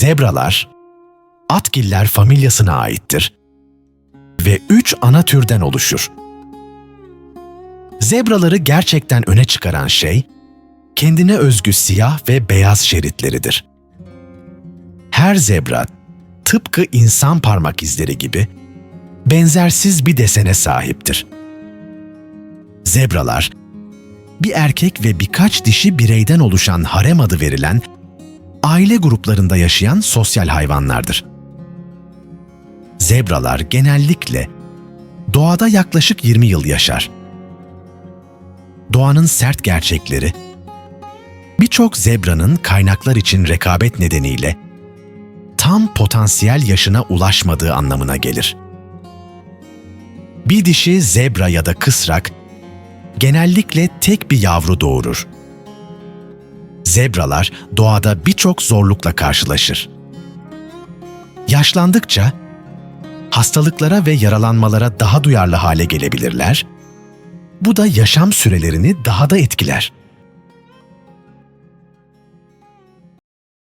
Zebralar, atgiller familyasına aittir ve üç ana türden oluşur. Zebraları gerçekten öne çıkaran şey, kendine özgü siyah ve beyaz şeritleridir. Her zebra, tıpkı insan parmak izleri gibi, benzersiz bir desene sahiptir. Zebralar, bir erkek ve birkaç dişi bireyden oluşan harem adı verilen aile gruplarında yaşayan sosyal hayvanlardır. Zebralar genellikle doğada yaklaşık 20 yıl yaşar. Doğanın sert gerçekleri, birçok zebranın kaynaklar için rekabet nedeniyle tam potansiyel yaşına ulaşmadığı anlamına gelir. Bir dişi zebra ya da kısrak genellikle tek bir yavru doğurur. Zebralar doğada birçok zorlukla karşılaşır. Yaşlandıkça hastalıklara ve yaralanmalara daha duyarlı hale gelebilirler. Bu da yaşam sürelerini daha da etkiler.